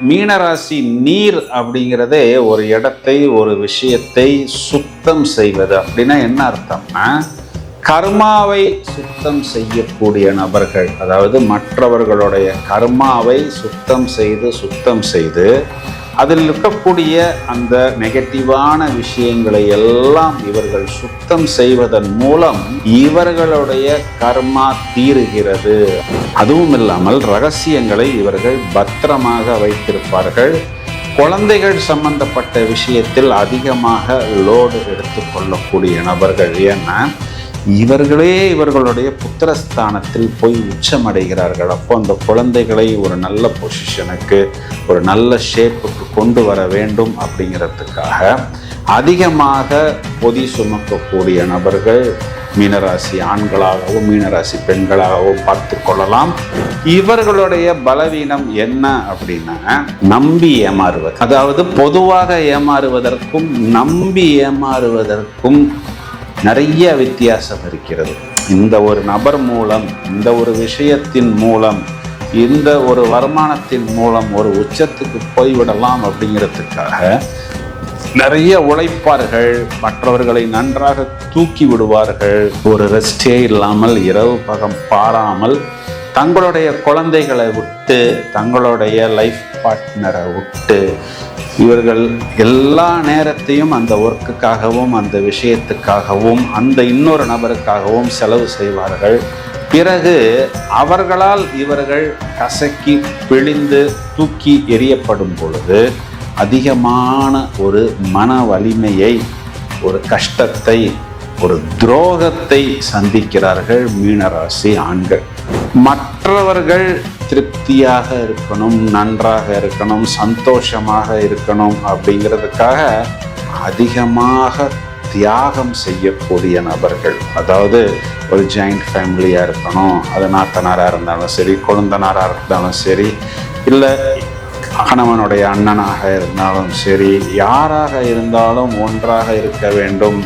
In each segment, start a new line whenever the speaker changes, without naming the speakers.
மீனராசி நீர் அப்படிங்கிறதே ஒரு இடத்தை ஒரு விஷயத்தை சுத்தம் செய்வது. அப்படின்னா என்ன அர்த்தம்னா கர்மாவை சுத்தம் செய்யக்கூடிய நபர்கள் அதாவது மற்றவர்களுடைய கர்மாவை சுத்தம் செய்து சுத்தம் செய்து அதில் இருக்கக்கூடிய அந்த நெகட்டிவான விஷயங்களை எல்லாம் இவர்கள் சுத்தம் செய்வதன் மூலம் இவர்களுடைய கர்மா தீருகிறது. அதுவும் இல்லாமல் ரகசியங்களை இவர்கள் பத்திரமாக வைத்திருப்பார்கள். குழந்தைகள் சம்பந்தப்பட்ட விஷயத்தில் அதிகமாக லோடு எடுத்துக்கொள்ளக்கூடிய நபர்கள். ஏன்னா இவர்களே இவர்களுடைய புத்திரஸ்தானத்தில் போய் உச்சமடைகிறார்கள். அப்போ அந்த குழந்தைகளை ஒரு நல்ல பொசிஷனுக்கு ஒரு நல்ல ஷேப்புக்கு கொண்டு வர வேண்டும் அப்படிங்கிறதுக்காக அதிகமாக பொதி சுமக்கக்கூடிய நபர்கள் மீனராசி ஆண்களாகவும் மீனராசி பெண்களாகவும் பார்த்து கொள்ளலாம். இவர்களுடைய பலவீனம் என்ன அப்படின்னா நம்பி ஏமாறுவது. அதாவது பொதுவாக ஏமாறுவதற்கும் நம்பி ஏமாறுவதற்கும் நிறைய வித்தியாசம் இருக்கிறது. இந்த ஒரு நபர் மூலம் இந்த ஒரு விஷயத்தின் மூலம் இந்த ஒரு வருமானத்தின் மூலம் ஒரு உச்சத்துக்கு போய்விடலாம் அப்படிங்கிறதுக்காக நிறைய உழைப்பார்கள் மற்றவர்களை நன்றாக தூக்கி விடுவார்கள். ஒரு ரெஸ்டே இல்லாமல் இரவு பகம் பாராமல் தங்களுடைய குழந்தைகளை விட்டு தங்களுடைய லைஃப் பார்ட்னரை விட்டு இவர்கள் எல்லா நேரத்தையும் அந்த ஒர்க்குக்காகவும் அந்த விஷயத்துக்காகவும் அந்த இன்னொரு நபருக்காகவும் செலவு செய்வார்கள். பிறகு அவர்களால் இவர்கள் கசக்கி பிழிந்து தூக்கி எரியப்படும் பொழுது அதிகமான ஒரு மன வலிமையை ஒரு கஷ்டத்தை ஒரு துரோகத்தை சந்திக்கிறார்கள் மீனராசி ஆண்கள். மற்றவர்கள் திருப்தியாக இருக்கணும் நன்றாக இருக்கணும் சந்தோஷமாக இருக்கணும் அப்படிங்கிறதுக்காக அதிகமாக தியாகம் செய்யக்கூடிய நபர்கள். அதாவது ஒரு ஜாயிண்ட் ஃபேமிலியாக இருக்கணும் அது நாத்தனாராக இருந்தாலும் சரி கொழுந்தனாராக இருந்தாலும் சரி இல்லை கணவனுடைய அண்ணனாக இருந்தாலும் சரி யாராக இருந்தாலும் ஒன்றாக இருக்க வேண்டும்.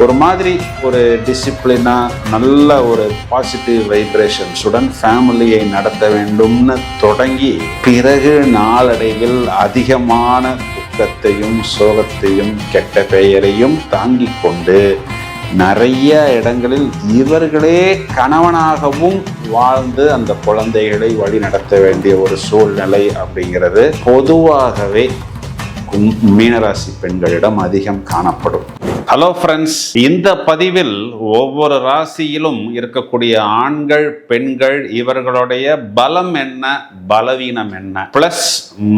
ஒரு மாதிரி ஒரு டிசிப்ளினாக நல்ல ஒரு பாசிட்டிவ் வைப்ரேஷன்ஸுடன் ஃபேமிலியை நடத்த வேண்டும்னு தொடங்கி பிறகு நாளடைவில் அதிகமான துக்கத்தையும் சோகத்தையும் கெட்ட பெயரையும் தாங்கி கொண்டு நிறைய இடங்களில் இவர்களே கணவனாகவும் வாழ்ந்து அந்த குழந்தைகளை வழி நடத்த வேண்டிய ஒரு சூழ்நிலை அப்படிங்கிறது பொதுவாகவே கும்- மீனராசி பெண்களிடம் அதிகம் காணப்படும். ஹலோ ஃப்ரெண்ட்ஸ் இந்த பதிவில் ஒவ்வொரு ராசியிலும் இருக்கக்கூடிய ஆண்கள் பெண்கள் இவர்களுடைய பலம் என்ன பலவீனம் என்ன? பிளஸ்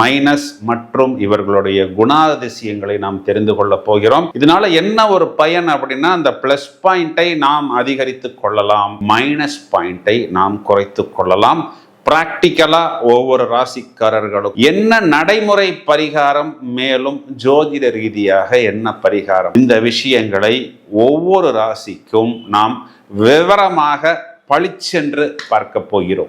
மைனஸ் மற்றும் இவர்களுடைய குணாதிசயங்களை நாம் தெரிந்து கொள்ள போகிறோம். இதனால என்ன ஒரு பயன் அப்படின்னா அந்த பிளஸ் பாயிண்டை நாம் அதிகரித்து கொள்ளலாம் மைனஸ் பாயிண்டை நாம் குறைத்து கொள்ளலாம். பிராக்டிக்கலா ஒவ்வொரு ராசிக்காரர்களும் என்ன நடைமுறை பரிகாரம் மேலும் ஜோதிட ரீதியாக என்ன பரிகாரம்? இந்த விஷயங்களை ஒவ்வொரு ராசிக்கும் நாம் விவரமாக பளிச்சென்று பார்க்க போகிறோம்.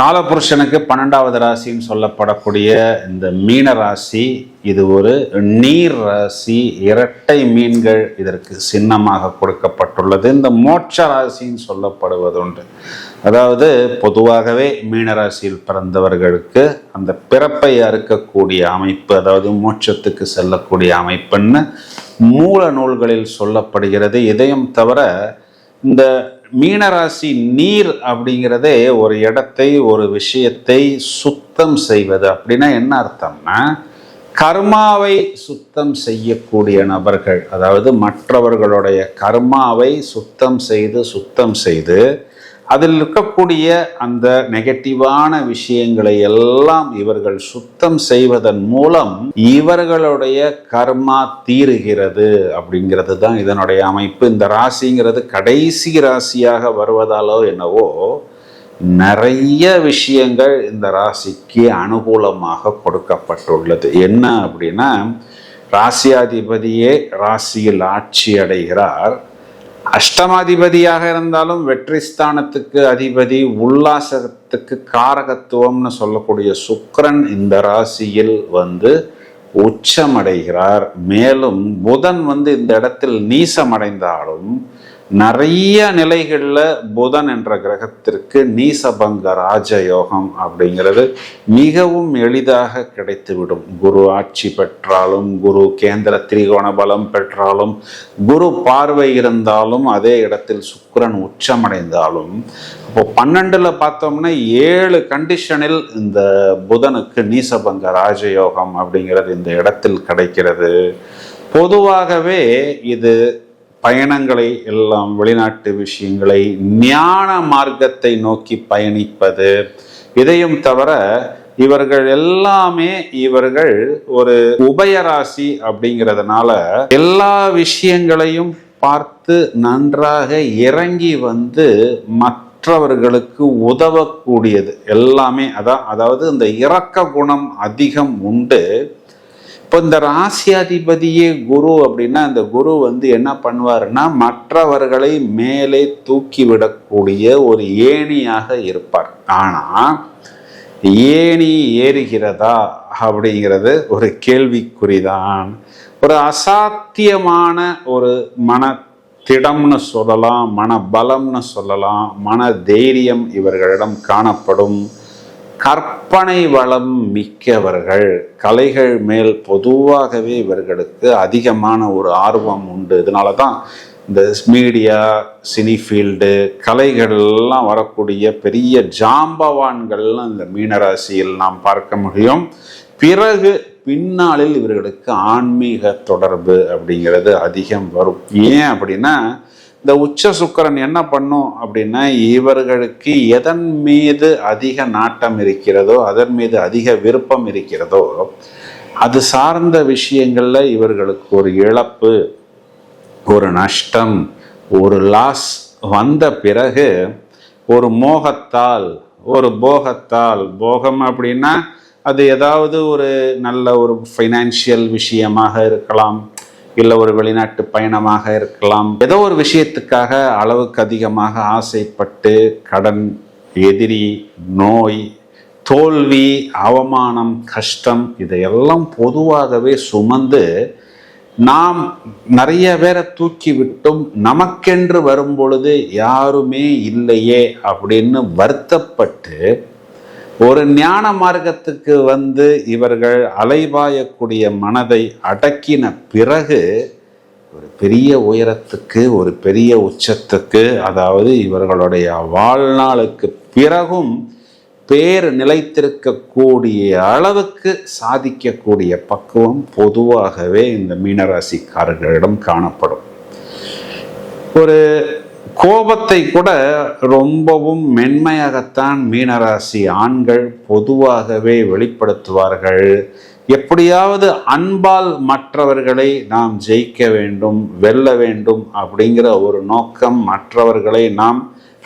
காலபுருஷனுக்கு பன்னெண்டாவது ராசின்னு சொல்லப்படக்கூடிய இந்த மீன ராசி இது ஒரு நீர் ராசி இரட்டை மீன்கள் இதற்கு சின்னமாக கொடுக்கப்பட்டுள்ளது. இந்த மோட்ச ராசின்னு சொல்லப்படுவதுண்டு அதாவது பொதுவாகவே மீனராசியில் பிறந்தவர்களுக்கு அந்த பிறப்பை அறுக்கக்கூடிய அமைப்பு அதாவது மோட்சத்துக்கு செல்லக்கூடிய அமைப்புன்னு மூல நூல்களில் சொல்லப்படுகிறது. இதையும் தவிர இந்த மீனராசி நீர் அப்படிங்கிறதே ஒரு இடத்தை ஒரு விஷயத்தை சுத்தம் செய்வது. அப்படின்னா என்ன அர்த்தம்னா கர்மாவை சுத்தம் செய்யக்கூடிய நபர்கள் அதாவது மற்றவர்களுடைய கர்மாவை சுத்தம் செய்து சுத்தம் செய்து அதில் இருக்கக்கூடிய அந்த நெகட்டிவான விஷயங்களை எல்லாம் இவர்கள் சுத்தம் செய்வதன் மூலம் இவர்களுடைய கர்மா தீருகிறது அப்படிங்கிறது தான் இதனுடைய அமைப்பு. இந்த ராசிங்கிறது கடைசி ராசியாக வருவதாலோ என்னவோ நிறைய விஷயங்கள் இந்த ராசிக்கு அனுகூலமாக கொடுக்கப்பட்டுள்ளது. என்ன அப்படின்னா ராசியாதிபதியே ராசியில் ஆட்சி அடைகிறார். அஷ்டமாதிபதியாக இருந்தாலும் வெற்றி ஸ்தானத்துக்கு அதிபதி உல்லாசத்துக்கு காரகத்துவம்னு சொல்லக்கூடிய சுக்கரன் இந்த ராசியில் வந்து உச்சமடைகிறார். மேலும் புதன் வந்து இந்த இடத்தில் நீசமடைந்தாலும் நிறைய நிலைகளில் புதன் என்ற கிரகத்திற்கு நீசபங்க ராஜயோகம் அப்படிங்கிறது மிகவும் எளிதாக கிடைத்துவிடும். குரு ஆட்சி பெற்றாலும் குரு கேந்திர திரிகோண பலம் பெற்றாலும் குரு பார்வை இருந்தாலும் அதே இடத்தில் சுக்கரன் உச்சமடைந்தாலும் இப்போ பன்னெண்டில் பார்த்தோம்னா ஏழு கண்டிஷனில் இந்த புதனுக்கு நீசபங்க ராஜயோகம் அப்படிங்கிறது இந்த இடத்தில் கிடைக்கிறது. பொதுவாகவே இது பயணங்களை எல்லாம் வெளிநாட்டு விஷயங்களை ஞான மார்க்கத்தை நோக்கி பயணிப்பது. இதையும் தவிர இவர்கள் எல்லாமே இவர்கள் ஒரு உபயராசி அப்படிங்கிறதுனால எல்லா விஷயங்களையும் பார்த்து நன்றாக இறங்கி வந்து மற்றவர்களுக்கு உதவக்கூடியது. எல்லாமே அதான் அதாவது இந்த இறக்க குணம் அதிகம் உண்டு. இப்போ இந்த ராசியாதிபதியே குரு அப்படின்னா இந்த குரு வந்து என்ன பண்ணுவாருன்னா மற்றவர்களை மேலே தூக்கி விடக்கூடிய ஒரு ஏணியாக இருப்பார். ஆனால் ஏணி ஏறுகிறதா அப்படிங்கிறது ஒரு கேள்விக்குறிதான். ஒரு அசாத்தியமான ஒரு மன திடம்னு சொல்லலாம் மன பலம்னு சொல்லலாம் மன தைரியம் இவர்களிடம் காணப்படும். கற்பனை வளம் மிக்கவர்கள் கலைகள் மேல் பொதுவாகவே இவர்களுக்கு அதிகமான ஒரு ஆர்வம் உண்டு. இதனால தான் இந்த மீடியா சினி ஃபீல்டு கலைகள்லாம் வரக்கூடிய பெரிய ஜாம்பவான்கள்லாம் இந்த மீனராசியில் நாம் பார்க்க முடியும். பிறகு பின்னாளில் இவர்களுக்கு ஆன்மீக தொடர்பு அப்படிங்கிறது அதிகம் வரும். ஏன் அப்படின்னா இந்த உச்ச சுக்கரன் என்ன பண்ணும் அப்படின்னா இவர்களுக்கு எதன் மீது அதிக நாட்டம் இருக்கிறதோ அதன் மீது அதிக விருப்பம் இருக்கிறதோ அது சார்ந்த விஷயங்கள்ல இவர்களுக்கு ஒரு இழப்பு ஒரு நஷ்டம் ஒரு லாஸ் வந்த பிறகு ஒரு மோகத்தால் ஒரு போகத்தால் போகம் அப்படின்னா அது ஏதாவது ஒரு நல்ல ஒரு ஃபைனான்சியல் விஷயமாக இருக்கலாம். இல்லை ஒரு வெளிநாட்டு பயணமாக இருக்கலாம். ஏதோ ஒரு விஷயத்துக்காக அளவுக்கு அதிகமாக ஆசைப்பட்டு கடன் எதிரி நோய் தோல்வி அவமானம் கஷ்டம் இதையெல்லாம் பொதுவாகவே சுமந்து நாம் நிறைய பேரை தூக்கி விட்டும் நமக்கென்று வரும்பொழுது யாருமே இல்லையே அப்படின்னு வருத்தப்பட்டு ஒரு ஞான மார்க்கத்துக்கு வந்து இவர்கள் அலைவாயக்கூடிய மனதை அடக்கின பிறகு ஒரு பெரிய உயரத்துக்கு ஒரு பெரிய உச்சத்துக்கு அதாவது இவர்களுடைய வாழ்நாளுக்கு பிறகும் பேர் நிலைத்திருக்கக்கூடிய அளவுக்கு சாதிக்கக்கூடிய பக்குவம் பொதுவாகவே இந்த மீனராசிக்காரர்களிடம் காணப்படும். ஒரு கோபத்தை கூட ரொம்பவும் மென்மையாகத்தான் மீனராசி ஆண்கள் பொதுவாகவே வெளிப்படுத்துவார்கள். எப்படியாவது அன்பால் மற்றவர்களை நாம் ஜெயிக்க வேண்டும் வெல்ல வேண்டும் அப்படிங்கிற ஒரு நோக்கம் மற்றவர்களை நாம்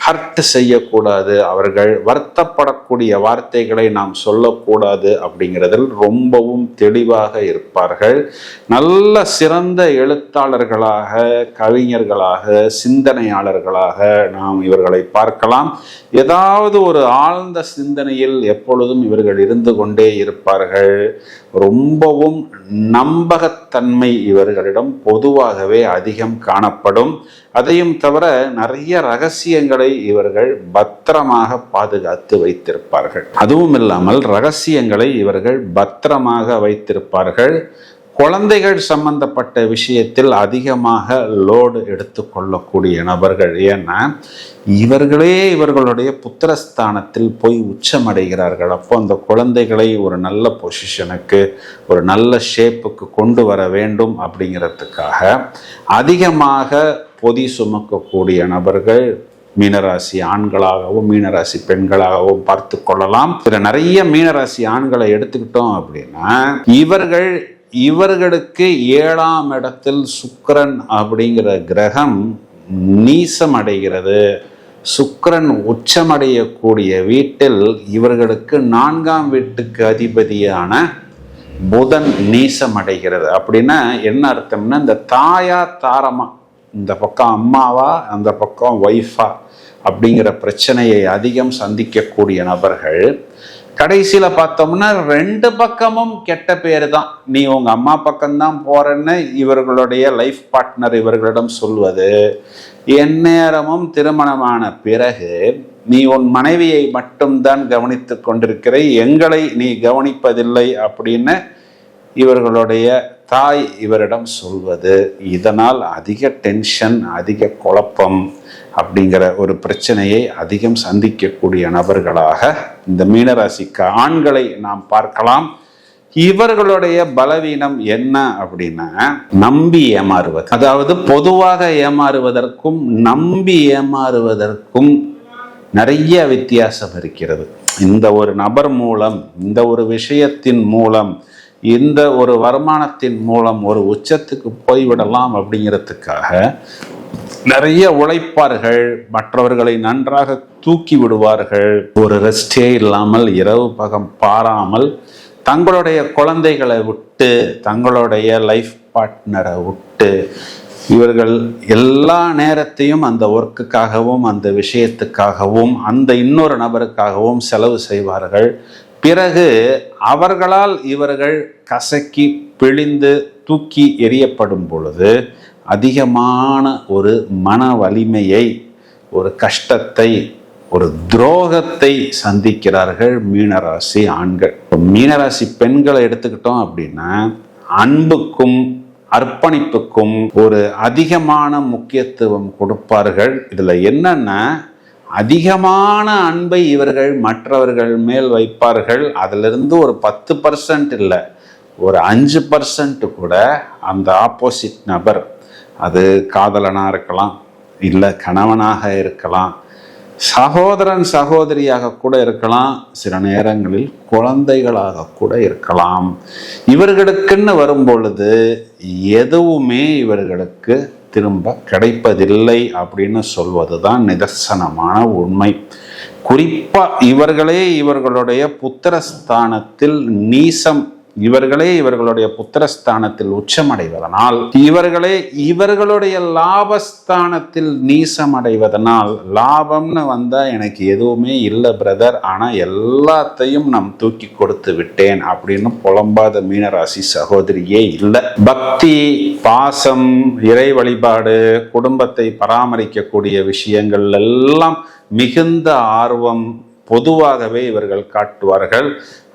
ஹர்ட் செய்யக்கூடாது அவர்கள் வருத்தப்படக்கூடிய வார்த்தைகளை நாம் சொல்லக்கூடாது அப்படிங்கிறதில் ரொம்பவும் தெளிவாக இருப்பார்கள். நல்ல சிறந்த எழுத்தாளர்களாக கவிஞர்களாக சிந்தனையாளர்களாக நாம் இவர்களை பார்க்கலாம். ஏதாவது ஒரு ஆழ்ந்த சிந்தனையில் எப்பொழுதும் இவர்கள் இருந்து கொண்டே இருப்பார்கள். ரொம்பவும் நம்பகத்தன்மை இவர்களிடம் பொதுவாகவே அதிகம் காணப்படும். அதையும் தவிர நிறைய ரகசியங்களை இவர்கள் பத்திரமாக பாதுகாத்து வைத்திருப்பார்கள். அதுவும் இல்லாமல் ரகசியங்களை இவர்கள் பத்திரமாக வைத்திருப்பார்கள். குழந்தைகள் சம்பந்தப்பட்ட விஷயத்தில் அதிகமாக லோடு எடுத்துக்கொள்ளக்கூடிய நபர்கள். ஏன்னா இவர்களே இவர்களுடைய புத்திரஸ்தானத்தில் போய் உச்சமடைகிறார்கள். அப்போ அந்த குழந்தைகளை ஒரு நல்ல பொசிஷனுக்கு ஒரு நல்ல ஷேப்புக்கு கொண்டு வர வேண்டும் அப்படிங்கிறதுக்காக அதிகமாக பொதி சுமக்கக்கூடிய நபர்கள் மீனராசி ஆண்களாகவும் மீனராசி பெண்களாகவும் பார்த்து கொள்ளலாம். இதில் நிறைய மீனராசி ஆண்களை எடுத்துக்கிட்டோம் அப்படின்னா இவர்கள் இவர்களுக்கு ஏழாம் இடத்தில் சுக்கரன் அப்படிங்கிற கிரகம் நீசம் அடைகிறது சுக்கரன் உச்சமடையக்கூடிய வீட்டில் இவர்களுக்கு நான்காம் வீட்டுக்கு அதிபதியான புதன் நீசம் அடைகிறது அப்படின்னா என்ன அர்த்தம்னா இந்த தாயா தாரமா இந்த பக்கம் அம்மாவா அந்த பக்கம் ஒய்ஃபா அப்படிங்கிற பிரச்சனையை அதிகம் சந்திக்கக்கூடிய நபர்கள் கடைசியில் பார்த்தோம்னா ரெண்டு பக்கமும் கெட்ட பேர் தான். நீ உங்கள் அம்மா பக்கம்தான் போறேன்னு இவர்களுடைய லைஃப் பார்ட்னர் இவர்களிடம் சொல்வது எந்நேரமும் திருமணமான பிறகு நீ உன் மனைவியை மட்டும்தான் கவனித்து கொண்டிருக்கிற எங்களை நீ கவனிப்பதில்லை அப்படின்னு இவர்களுடைய தாய் இவரிடம் சொல்வது இதனால் அதிக டென்ஷன் அதிக குழப்பம் அப்படிங்கிற ஒரு பிரச்சனையை அதிகம் சந்திக்கக்கூடிய நபர்களாக இந்த மீனராசிக்கு ஆண்களை நாம் பார்க்கலாம். இவர்களுடைய பலவீனம் என்ன அப்படின்னா நம்பி ஏமாறுவது. அதாவது பொதுவாக ஏமாறுவதற்கும் நம்பி ஏமாறுவதற்கும் நிறைய வித்தியாசம் இருக்கிறது. இந்த ஒரு நபர் மூலம் இந்த ஒரு விஷயத்தின் மூலம் இந்த ஒரு வருமானத்தின் மூலம் ஒரு உச்சத்துக்கு போய்விடலாம் அப்படிங்கிறதுக்காக நிறைய உழைப்பார்கள் மற்றவர்களை நன்றாக தூக்கி விடுவார்கள். ஒரு ரெஸ்டே இல்லாமல் இரவு பகம் பாராமல் தங்களுடைய குழந்தைகளை விட்டு தங்களுடைய லைஃப் பார்ட்னரை விட்டு இவர்கள் எல்லா நேரத்தையும் அந்த ஒர்க்குக்காகவும் அந்த விஷயத்துக்காகவும் அந்த இன்னொரு நபருக்காகவும் செலவு செய்வார்கள். பிறகு அவர்களால் இவர்கள் கசக்கி பிழிந்து தூக்கி எறியப்படும் பொழுது அதிகமான ஒரு மன வலிமையை ஒரு கஷ்டத்தை ஒரு துரோகத்தை சந்திக்கிறார்கள் மீனராசி ஆண்கள். இப்போ மீனராசி பெண்களை எடுத்துக்கிட்டோம் அப்படின்னா அன்புக்கும் அர்ப்பணிப்புக்கும் ஒரு அதிகமான முக்கியத்துவம் கொடுப்பார்கள். இதுல என்னன்னா அதிகமான அன்பை இவர்கள் மற்றவர்கள் மேல் வைப்பார்கள். அதிலிருந்து ஒரு பத்து பர்சன்ட் இல்லை ஒரு அஞ்சு பர்சன்ட் கூட அந்த ஆப்போசிட் நபர் அது காதலனாக இருக்கலாம் இல்லை கணவனாக இருக்கலாம் சகோதரன் சகோதரியாக கூட இருக்கலாம் சில நேரங்களில் குழந்தைகளாக கூட இருக்கலாம். இவர்களுக்குன்னு வரும்பொழுது எதுவுமே இவர்களுக்கு திரும்ப கிடைப்பதில்லை அப்படின்னு சொல்வது தான் நிதர்சனமான உண்மை. குறிப்பாக இவர்களே இவர்களுடைய புத்திரஸ்தானத்தில் நீசம் இவர்களே இவர்களுடைய புத்திரஸ்தானத்தில் உச்சமடைவதனால் இவர்களே இவர்களுடைய லாபஸ்தானத்தில் நீசமடைவதனால் லாபம்னு வந்தா எனக்கு எதுவுமே இல்லை பிரதர். ஆனா எல்லாத்தையும் நாம் தூக்கி கொடுத்து விட்டேன் அப்படின்னு புலம்பாத மீனராசி சகோதரியே இல்லை. பக்தி பாசம் இறை வழிபாடு குடும்பத்தை பராமரிக்கக்கூடிய விஷயங்கள் எல்லாம் மிகுந்த ஆர்வம் பொதுவாகவே இவர்கள் காட்டுவார்கள்.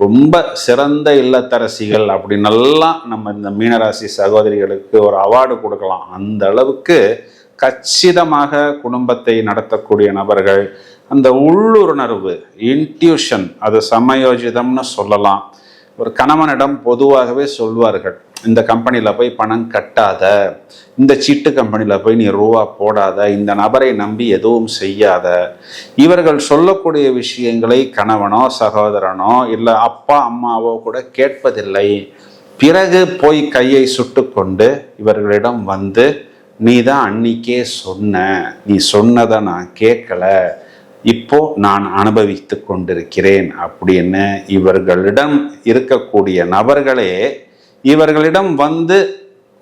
ரொம்ப சிறந்த இல்லத்தரசிகள் அப்படின்னெல்லாம் நம்ம இந்த மீனராசி சகோதரிகளுக்கு ஒரு அவார்டு கொடுக்கலாம். அந்த அளவுக்கு கச்சிதமாக குடும்பத்தை நடத்தக்கூடிய நபர்கள் அந்த உள்ளுணர்வு இன்ட்யூஷன் அது சமயோஜிதம்னு சொல்லலாம். ஒரு கணவனிடம் பொதுவாகவே சொல்வார்கள் இந்த கம்பெனியில் போய் பணம் கட்டாத இந்த சீட்டு கம்பெனியில் போய் நீ ரூபா போடாத இந்த நபரை நம்பி எதுவும் செய்யாத இவர்கள் சொல்லக்கூடிய விஷயங்களை கணவனோ சகோதரனோ இல்லை அப்பா அம்மாவோ கூட கேட்பதில்லை. பிறகு போய் கையை சுட்டு கொண்டு இவர்களிடம் வந்து நீ தான் அன்னிக்கே சொன்ன நீ சொன்னதை நான் கேட்கல இப்போ நான் அனுபவித்து கொண்டிருக்கிறேன் அப்படின்னு இவர்களிடம் இருக்கக்கூடிய நபர்களே இவர்களிடம் வந்து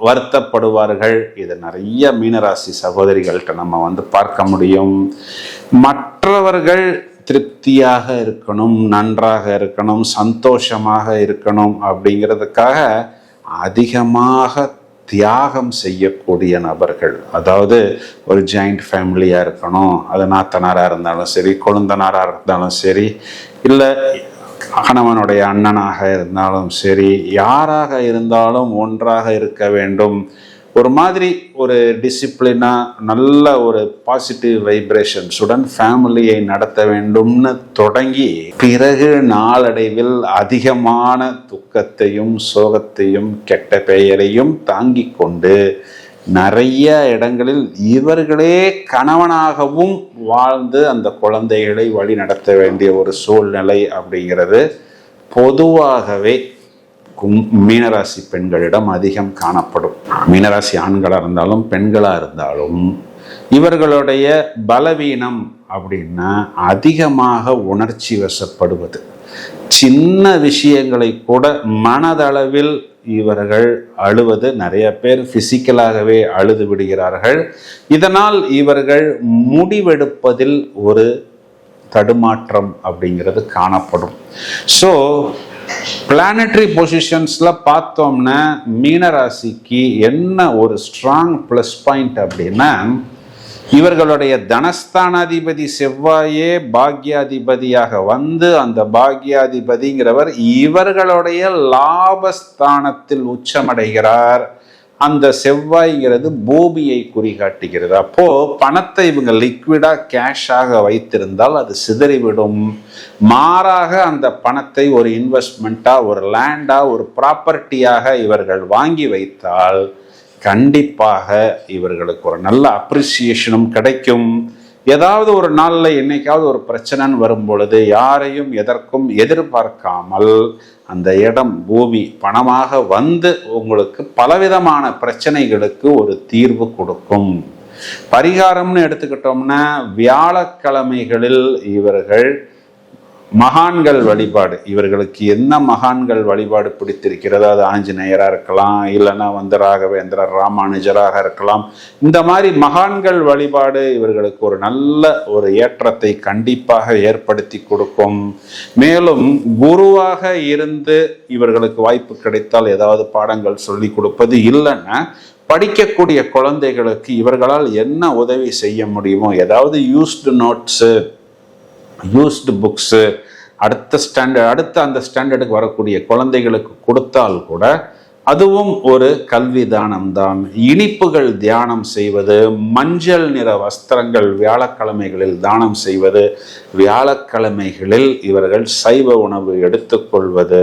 வருத்தப்படுவார்கள். இது நிறைய மீனராசி சகோதரிகள்கிட்ட நம்ம வந்து பார்க்க முடியும். மற்றவர்கள் திருப்தியாக இருக்கணும் நன்றாக இருக்கணும் சந்தோஷமாக இருக்கணும் அப்படிங்கிறதுக்காக அதிகமாக தியாகம் செய்யக்கூடிய நபர்கள். அதாவது ஒரு ஜாயிண்ட் ஃபேமிலியாக இருக்கணும் அது நாத்தனாராக இருந்தாலும் சரி கொழுந்தனாராக இருந்தாலும் சரி இல்லை அகனவனுடைய அண்ணனாக இருந்தாலும் சரி யாராக இருந்தாலும் ஒன்றாக இருக்க வேண்டும். ஒரு மாதிரி ஒரு டிசிப்ளினா நல்ல ஒரு பாசிட்டிவ் வைப்ரேஷன்ஸுடன் ஃபேமிலியை நடத்த வேண்டும்னு தொடங்கி பிறகு நாளடைவில் அதிகமான துக்கத்தையும் சோகத்தையும் கெட்ட பெயரையும் தாங்கி கொண்டு நிறைய இடங்களில் இவர்களே கணவனாகவும் வாழ்ந்து அந்த குழந்தைகளை வழி நடத்த வேண்டிய ஒரு சூழ்நிலை அப்படிங்கிறது பொதுவாகவே கும் மீனராசி பெண்களிடம் அதிகம் காணப்படும். மீனராசி ஆண்களாக இருந்தாலும் பெண்களாக இருந்தாலும் இவர்களுடைய பலவீனம் அப்படின்னா அதிகமாக உணர்ச்சி வசப்படுவது. சின்ன விஷயங்களை கூட மனதளவில் இவர்கள் அழுவது நிறைய பேர் பிசிக்கலாகவே அழுது விடுகிறார்கள். இதனால் இவர்கள் முடிவெடுப்பதில் ஒரு தடுமாற்றம் அப்படிங்கிறது காணப்படும். ஸோ பிளானட்ரி பொசிஷன்ஸில் பார்த்தோம்னா மீனராசிக்கு என்ன ஒரு ஸ்ட்ராங் ப்ளஸ் பாயிண்ட் அப்படின்னா இவர்களுடைய தனஸ்தானாதிபதி செவ்வாயே பாக்யாதிபதியாக வந்து அந்த பாக்யாதிபதிங்கிறவர் இவர்களுடைய லாபஸ்தானத்தில் உச்சமடைகிறார். அந்த செவ்வாய்ங்கிறது பூமியை குறிகாட்டுகிறது. அப்போ பணத்தை இவங்க லிக்விடா கேஷாக வைத்திருந்தால் அது சிதறிவிடும். மாறாக அந்த பணத்தை ஒரு இன்வெஸ்ட்மெண்ட்டா ஒரு லேண்டா ஒரு ப்ராப்பர்ட்டியாக இவர்கள் வாங்கி வைத்தால் கண்டிப்பாக இவர்களுக்கு ஒரு நல்ல அப்ரிசியேஷனும் கிடைக்கும். ஏதாவது ஒரு நாளில் என்னைக்காவது ஒரு பிரச்சனைன்னு வரும் பொழுது யாரையும் எதற்கும் எதிர்பார்க்காமல் அந்த இடம் பூமி பணமாக வந்து உங்களுக்கு பலவிதமான பிரச்சனைகளுக்கு ஒரு தீர்வு கொடுக்கும். பரிகாரம்னு எடுத்துக்கிட்டோம்னா வியாழக்கிழமைகளில் இவர்கள் மகான்கள் வழிபாடு. இவர்களுக்கு என்ன மகான்கள் வழிபாடு பிடித்திருக்கிறதோ அது ஆஞ்சநேயராக இருக்கலாம் இல்லைன்னா வந்து ராகவேந்திரர் ராமானுஜராக இருக்கலாம். இந்த மாதிரி மகான்கள் வழிபாடு இவர்களுக்கு ஒரு நல்ல ஒரு ஏற்றத்தை கண்டிப்பாக ஏற்படுத்தி கொடுக்கும். மேலும் குருவாக இருந்து இவர்களுக்கு வாய்ப்பு கிடைத்தால் ஏதாவது பாடங்கள் சொல்லி கொடுப்பது இல்லைன்னா படிக்கக்கூடிய குழந்தைகளுக்கு இவர்களால் என்ன உதவி செய்ய முடியுமோ ஏதாவது யூஸ்டு நோட்ஸு யூஸ்டு புக்ஸு அடுத்த ஸ்டாண்டர்ட் அடுத்த அந்த ஸ்டாண்டர்டுக்கு வரக்கூடிய குழந்தைகளுக்கு கொடுத்தால் கூட அதுவும் ஒரு கல்வி தானம் தான் இனிப்புகள் தியானம் செய்வது மஞ்சள் நிற வஸ்திரங்கள் வியாழக்கிழமைகளில் தானம் செய்வது வியாழக்கிழமைகளில் இவர்கள் சைவ உணவு எடுத்துக்கொள்வது.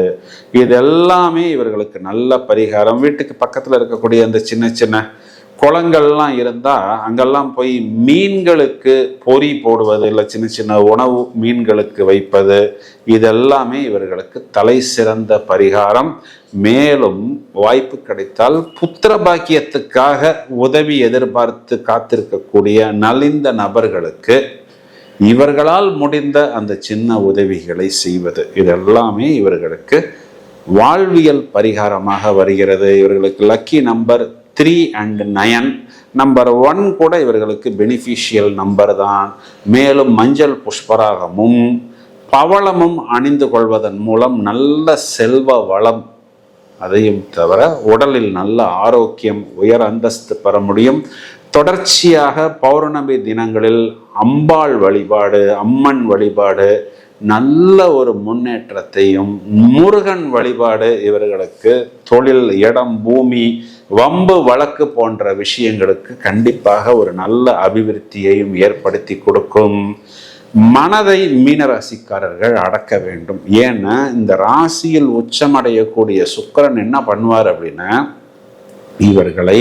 இதெல்லாமே இவர்களுக்கு நல்ல பரிகாரம். வீட்டுக்கு பக்கத்தில் இருக்கக்கூடிய அந்த சின்ன சின்ன குளங்கள்லாம் இருந்தால் அங்கெல்லாம் போய் மீன்களுக்கு பொறி போடுவது இல்லை சின்ன சின்ன உணவு மீன்களுக்கு வைப்பது. இதெல்லாமே இவர்களுக்கு தலை சிறந்த பரிகாரம். மேலும் வாய்ப்பு கிடைத்தால் புத்திர பாக்கியத்துக்காக உதவி எதிர்பார்த்து காத்திருக்கக்கூடிய நலிந்த நபர்களுக்கு இவர்களால் முடிந்த அந்த சின்ன உதவிகளை செய்வது. இதெல்லாமே இவர்களுக்கு வாழ்வியல் பரிகாரமாக வருகிறது. இவர்களுக்கு lucky number three and nine number one கூட இவர்களுக்கு பெனிஃபிஷியல் நம்பர் தான். மேலும் மஞ்சள் புஷ்பராகமும் பவளமும் அணிந்து கொள்வதன் மூலம் நல்ல செல்வ வளம். அதையும் தவிர உடலில் நல்ல ஆரோக்கியம் உயர் அந்தஸ்து பெற முடியும். தொடர்ச்சியாக பௌர்ணமி தினங்களில் அம்பாள் வழிபாடு அம்மன் வழிபாடு நல்ல ஒரு முன்னேற்றத்தையும் முருகன் வழிபாடு இவர்களுக்கு தொழில் இடம் பூமி வம்பு வழக்கு போன்ற விஷயங்களுக்கு கண்டிப்பாக ஒரு நல்ல அபிவிருத்தியையும் ஏற்படுத்தி கொடுக்கும். மனதை மீனராசிக்காரர்கள் அடக்க வேண்டும். ஏன்னா இந்த ராசியில் உச்சமடையக்கூடிய சுக்கரன் என்ன பண்ணுவார் அப்படின்னா இவர்களை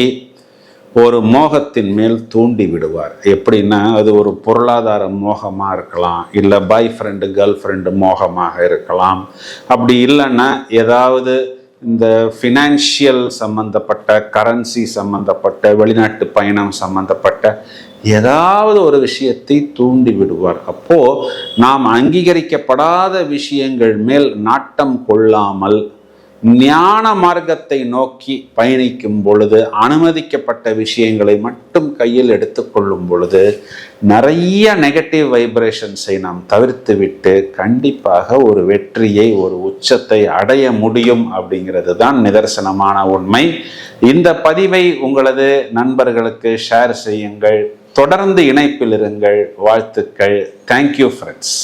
ஒரு மோகத்தின் மேல் தூண்டி விடுவார். எப்படின்னா அது ஒரு பொருளாதார மோகமாக இருக்கலாம் இல்லை பாய் ஃப்ரெண்டு கேர்ள் ஃப்ரெண்டு மோகமாக இருக்கலாம். அப்படி இல்லைன்னா ஏதாவது இந்த ஃபினான்ஷியல் சம்மந்தப்பட்ட கரன்சி சம்மந்தப்பட்ட வெளிநாட்டு பயணம் சம்மந்தப்பட்ட ஏதாவது ஒரு விஷயத்தை தூண்டி விடுவார். அப்போ நாம் அங்கீகரிக்கப்படாத விஷயங்கள் மேல் நாட்டம் கொள்ளாமல் ஞான மார்க்கத்தை நோக்கி பயணிக்கும் பொழுது அனுமதிக்கப்பட்ட விஷயங்களை மட்டும் கையில் எடுத்துக்கொள்ளும் பொழுது நிறைய நெகட்டிவ் வைப்ரேஷன்ஸை நாம் தவிர்த்து விட்டு கண்டிப்பாக ஒரு வெற்றியை ஒரு உச்சத்தை அடைய முடியும் அப்படிங்கிறது தான் நிதர்சனமான உண்மை. இந்த பதிவை உங்களது நண்பர்களுக்கு ஷேர் செய்யுங்கள். தொடர்ந்து இணைப்பில் இருங்கள். வாழ்த்துக்கள். Thank you friends